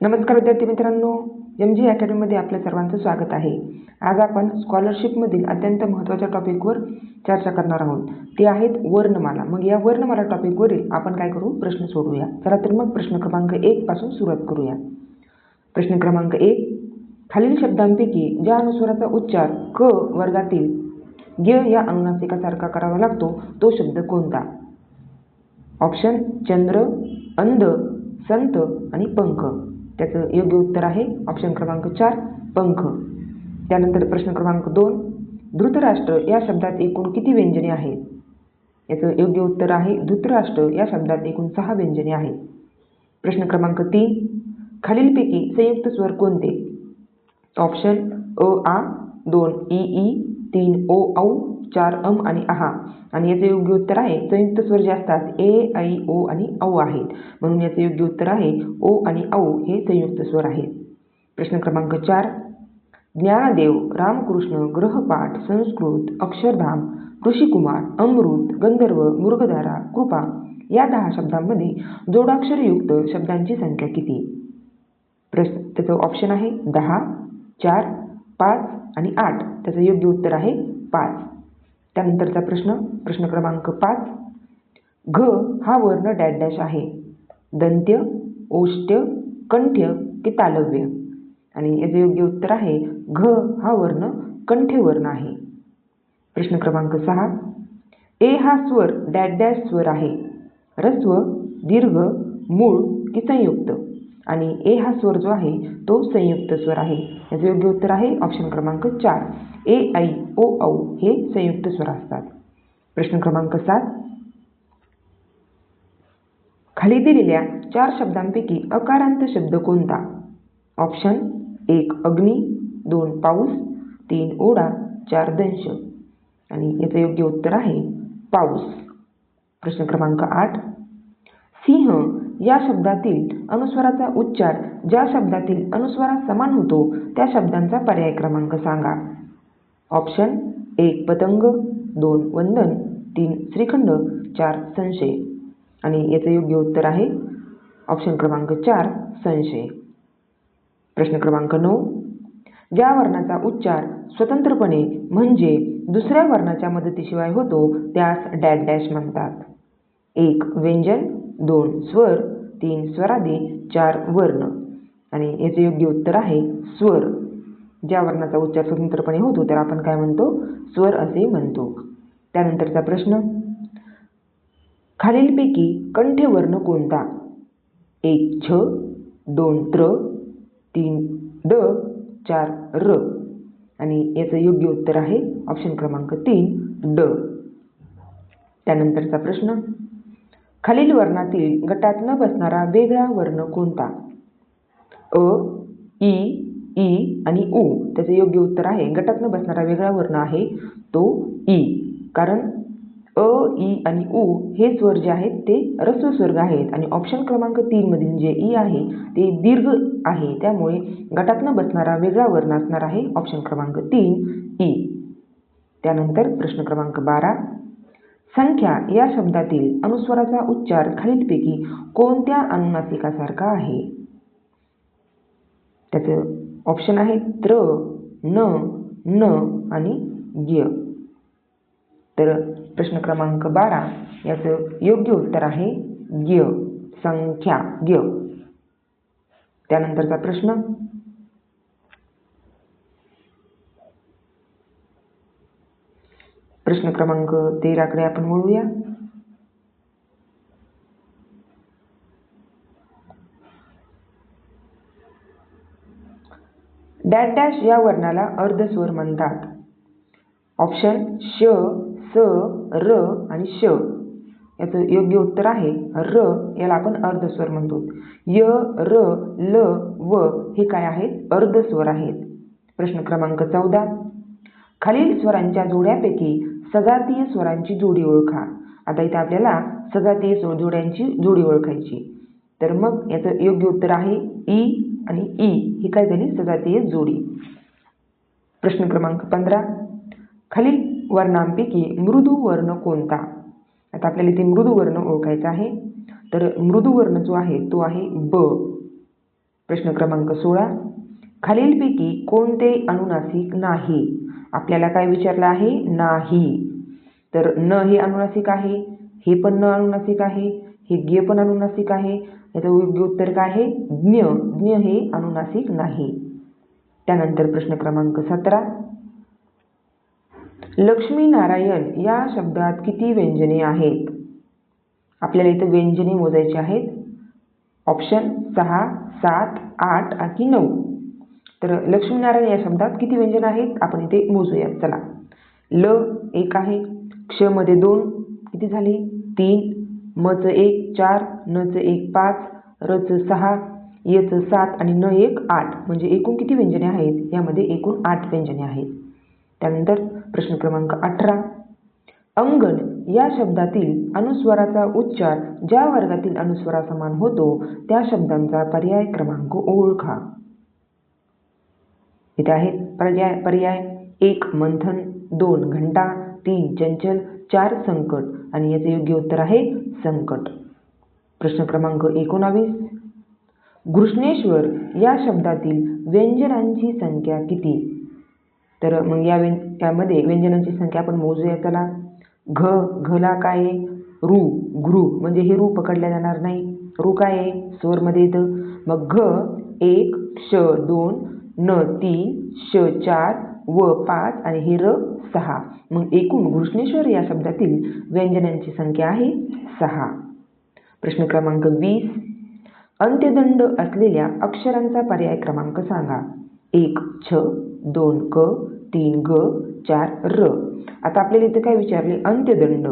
नमस्कार विद्यार्थी मित्रांनो एम जी अकॅडमीमध्ये आपल्या सर्वांचं स्वागत आहे. आज आपण स्कॉलरशिपमधील अत्यंत महत्त्वाच्या टॉपिकवर चर्चा करणार आहोत. ते आहेत वर्णमाला. मग या वर्णमाला टॉपिकवरील आपण काय करू? प्रश्न सोडूया. चला तर मग प्रश्न क्रमांक एक पासून सुरुवात करूया. प्रश्न क्रमांक एक. खालील शब्दांपैकी ज्या अनुस्वाराचा उच्चार क वर्गातील ग या अनुनासिकासारखा करावा लागतो तो शब्द कोणता? ऑप्शन चंद्र अंध संत आणि पंख. त्याचं योग्य उत्तर आहे. ऑप्शन क्रमांक चार पंख. त्यानंतर प्रश्न क्रमांक दोन धृतराष्ट्र या शब्दात एकूण किती व्यंजने आहेत? याचं योग्य उत्तर आहे धृतराष्ट्र या शब्दात एकूण सहा व्यंजने आहेत. प्रश्न क्रमांक तीन खालीलपैकी संयुक्त स्वर कोणते? ऑप्शन अ आ दोन ई ई तीन ओ औ चार अम आणि आहा. आणि याचे योग्य उत्तर आहे संयुक्त स्वर जे असतात ए ऐ ओ आणि औ आहेत. म्हणून याचे योग्य उत्तर आहे ओ आणि औ हे संयुक्त स्वर आहेत. प्रश्न क्रमांक चार. ज्ञानदेव रामकृष्ण ग्रहपाठ संस्कृत अक्षरधाम ऋषिकुमार अमृत गंधर्व मृगधारा कृपा या दहा शब्दांमध्ये जोडाक्षरयुक्त शब्दांची संख्या किती? प्रश्न त्याचं ऑप्शन आहे दहा चार पाच आणि आठ. त्याचं योग्य उत्तर आहे पाच. त्यानंतरचा प्रश्न प्रश्न क्रमांक पाच. घ हा वर्ण डॅश डॅश आहे. दंत्य ओष्ट्य कंठ्य की तालव्य? आणि याचे योग्य उत्तर आहे घ हा वर्ण कंठ्य वर्ण आहे. प्रश्न क्रमांक सहा. ए हा स्वर डॅश डॅश स्वर आहे. रस्व दीर्घ मूळ की संयुक्त? आणि ए हा स्वर जो आहे तो संयुक्त स्वर आहे. याचं योग्य उत्तर आहे ऑप्शन क्रमांक चार. ए ऐ ओ औ हे संयुक्त स्वर असतात. प्रश्न क्रमांक सात. खाली दिलेल्या चार शब्दांपैकी अकारांत शब्द कोणता? ऑप्शन एक अग्नी दोन पाऊस तीन ओढा चार दंश. आणि याचं योग्य उत्तर आहे पाऊस. प्रश्न क्रमांक आठ. सिंह या शब्दातील अनुस्वाराचा उच्चार ज्या शब्दातील अनुस्वारा समान होतो त्या शब्दांचा पर्याय क्रमांक सांगा. ऑप्शन एक पतंग दोन वंदन तीन श्रीखंड चार संशय. आणि याचं योग्य उत्तर आहे ऑप्शन क्रमांक चार संशय. प्रश्न क्रमांक नऊ. ज्या वर्णाचा उच्चार स्वतंत्रपणे म्हणजे दुसऱ्या वर्णाच्या मदतीशिवाय होतो त्यास डॅश डॅश म्हणतात. एक व्यंजन दोन स्वर तीन स्वरादी चार वर्ण. आणि याचे योग्य उत्तर आहे स्वर. ज्या वर्णाचा उच्चार स्वतंत्रपणे होतो तर आपण काय म्हणतो? स्वर असे म्हणतो. त्यानंतरचा प्रश्न. खालीलपैकी कंठ्यवर्ण कोणता? एक छ दोन त्र तीन ड चार र. आणि याचं योग्य उत्तर आहे ऑप्शन क्रमांक तीन ड. त्यानंतरचा प्रश्न. खालील वर्णातील गटात न बसणारा वेगळा वर्ण कोणता? अ ई ई आणि उ. त्याचं योग्य उत्तर आहे. गटात न बसणारा वेगळा वर्ण आहे तो ई कारण अ ई आणि उ हे स्वर जे आहेत ते रस्व स्वर्ग आहेत. आणि ऑप्शन क्रमांक तीनमधील जे ई आहे ते दीर्घ आहे. त्यामुळे गटात न बसणारा वेगळा वर्ण असणार आहे ऑप्शन क्रमांक तीन ई त्यानंतर प्रश्न क्रमांक बारा. संख्या या शब्दातील अनुस्वाराचा उच्चार खालीलपैकी कोणत्या अनुनासिकासारखा आहे? त्याचं ऑप्शन आहे त्र न न आणि य. तर प्रश्न क्रमांक बारा याचं योग्य उत्तर आहे य संख्या य. त्यानंतरचा प्रश्न प्रश्न क्रमांक तेराकडे आपण वळूया. डॅश डॅश या वर्णाला अर्धस्वर म्हणतात. ऑप्शन श स र आणि श. याचं योग्य उत्तर आहे र याला आपण अर्धस्वर म्हणतो. य र ल व हे काय आहेत? अर्धस्वर आहेत. प्रश्न क्रमांक चौदा. खालील स्वरांच्या जोड्यापैकी सजातीय स्वरांची जोडी ओळखा. आता इथे आपल्याला सजातीय जोड्यांची जोडी ओळखायची. तर मग याचं योग्य उत्तर आहे ई आणि ई. ही काय झाली? सजातीय जोडी. प्रश्न क्रमांक पंधरा. खालील वर्णांपैकी मृदू वर्ण कोणता? आता आपल्याला इथे मृदू वर्ण ओळखायचा आहे. तर मृदू वर्ण जो आहे तो आहे ब. प्रश्न क्रमांक सोळा. खालीलपैकी कोणते अनुनासिक नाही? आपल्याला काय विचारलं आहे? नाही. तर न हे अनुनासिक आहे हे पण न अनुनासिक आहे हे ज्ञ पण अनुनासिक आहे याचं योग्य उत्तर काय आहे? ज्ञ. ज्ञ हे अनुनासिक नाही. त्यानंतर प्रश्न क्रमांक सतरा. लक्ष्मीनारायण या शब्दात किती व्यंजने आहेत? आपल्याला इथं व्यंजने मोजायची आहेत. ऑप्शन सहा सात आठ आणि नऊ. तर लक्ष्मीनारायण या शब्दात किती व्यंजन आहेत? आपण इथे मोजूयात चला. ल एक आहे. क्षमध्ये दोन किती झाली? तीन. मचं एक चार. नचं एक पाच. रचं सहा. यचं सात आणि न एक आठ. म्हणजे एकूण किती व्यंजने आहेत? यामध्ये एकूण आठ व्यंजने आहेत. त्यानंतर प्रश्न क्रमांक अठरा. अंगण या शब्दातील अनुस्वाराचा उच्चार ज्या वर्गातील अनुस्वारा समान होतो त्या शब्दांचा पर्याय क्रमांक ओळखा. इथे आहेत पर्याय पर्याय. एक मंथन दोन घंटा. तीन चंचल चार संकट आणि याचे योग्य उत्तर आहे संकट. प्रश्न क्रमांक एकोणावीस. घृष्णेश्वर या शब्दातील व्यंजनांची संख्या किती? तर मग या व्यं यामध्ये व्यंजनांची संख्या आपण मोजूया त्याला. घ घला काय आहे? रू घृ म्हणजे हे रू पकडल्या जाणार नाही. रू काय आहे? स्वरमध्ये येतं. मग घ एक श दोन न तीन श चार व पाच आणि हे र सहा. मग एकूण घृष्णेश्वर या शब्दातील व्यंजनांची संख्या आहे सहा. प्रश्न क्रमांक वीस. अंत्यदंड असलेल्या अक्षरांचा पर्याय क्रमांक सांगा. एक छ दोन क तीन ग चार र. आता आपल्याला इथं काय विचारले? अंत्यदंड.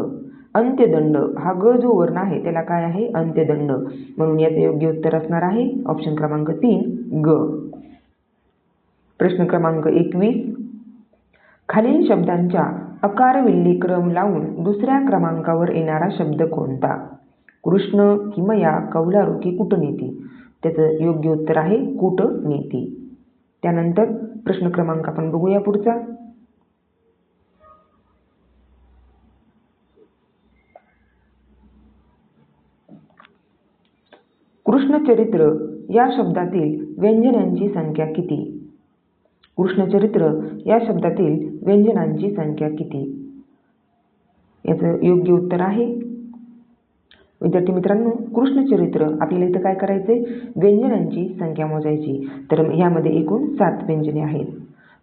अंत्यदंड हा ग जो वर्ण आहे त्याला काय आहे? अंत्यदंड. म्हणून याचे योग्य उत्तर असणार आहे ऑप्शन क्रमांक तीन ग. प्रश्न क्रमांक एकवीस. खालील शब्दांच्या अकार क्रम लावून दुसऱ्या क्रमांकावर येणारा शब्द कोणता? कृष्ण किमया कौलारू की कूटनीती. त्याचं योग्य उत्तर आहे कूटनीती. त्यानंतर प्रश्न क्रमांक आपण बघूया पुढचा. कृष्णचरित्र या शब्दातील व्यंजनांची संख्या किती? कृष्णचरित्र या शब्दातील व्यंजनांची संख्या किती? याचं योग्य उत्तर आहे. विद्यार्थी मित्रांनो कृष्णचरित्र आपल्याला इथं काय करायचे व्यंजनांची संख्या मोजायची. तर ह्यामध्ये एकूण सात व्यंजने आहेत.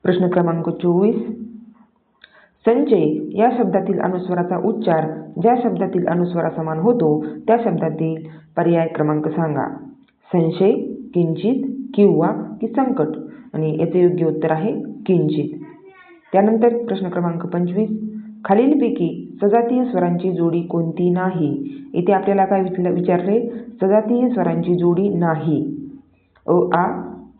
प्रश्न क्रमांक चोवीस. संचय या शब्दातील अनुस्वाराचा उच्चार ज्या शब्दातील अनुस्वरा समान होतो त्या शब्दातील पर्याय क्रमांक सांगा. संशय किंचित किंवा की संकट. आणि याचे योग्य उत्तर आहे किंचित. त्यानंतर प्रश्न क्रमांक पंचवीस. खालीलपैकी सजातीय स्वरांची जोडी कोणती नाही? इथे आपल्याला काय विचारले? सजातीय स्वरांची जोडी नाही. अ आ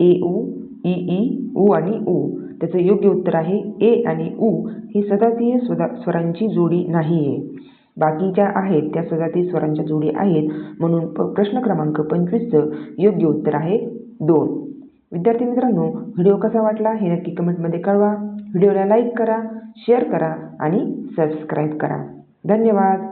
ए उ ई ई उ आणि उ. त्याचं योग्य उत्तर आहे ए आणि उ. ही सजातीय स्वदा स्वरांची जोडी नाही आहे बाकी ज्या आहेत त्या सजातीय स्वरांच्या जोडी आहेत म्हणून प्रश्न क्रमांक पंचवीसचं योग्य उत्तर आहे दोन. विद्यार्थी मित्रांनो व्हिडिओ कसा वाटला हे नक्की कमेंटमध्ये कळवा. व्हिडिओला लाईक करा शेअर करा आणि सबस्क्राईब करा. धन्यवाद.